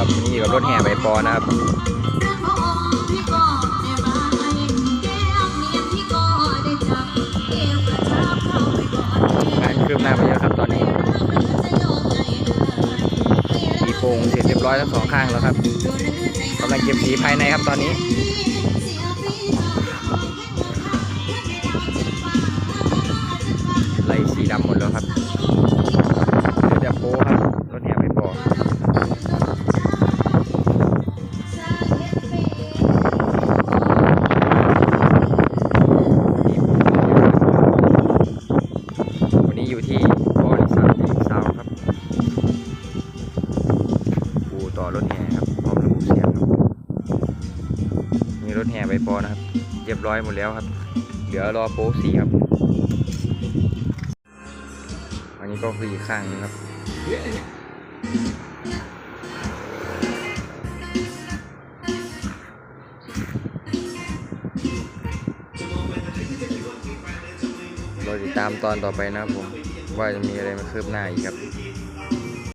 ครับนี่กับรถแห่ใบปอนะครับงานคืบหน้าไปเยอะครับตอนนี้สีโป่งเสร็จเรียบร้อยทั้งสองข้างแล้วครับกำลังเก็บสีภายในครับตอนนี้ไล่สีดำหมดแล้วครับ รถแห่ครับพร้อมระบบเสียงครับมีรถแห่ใบปอนะครับเรียบร้อยหมดแล้วครับเดี๋ยวรอโป๊สีครับอันนี้ก็คืออีกข้างนึงครับเราติดตามตอนต่อไปนะครับผม ว่าจะมีอะไรมาคืบหน้าอีกครับ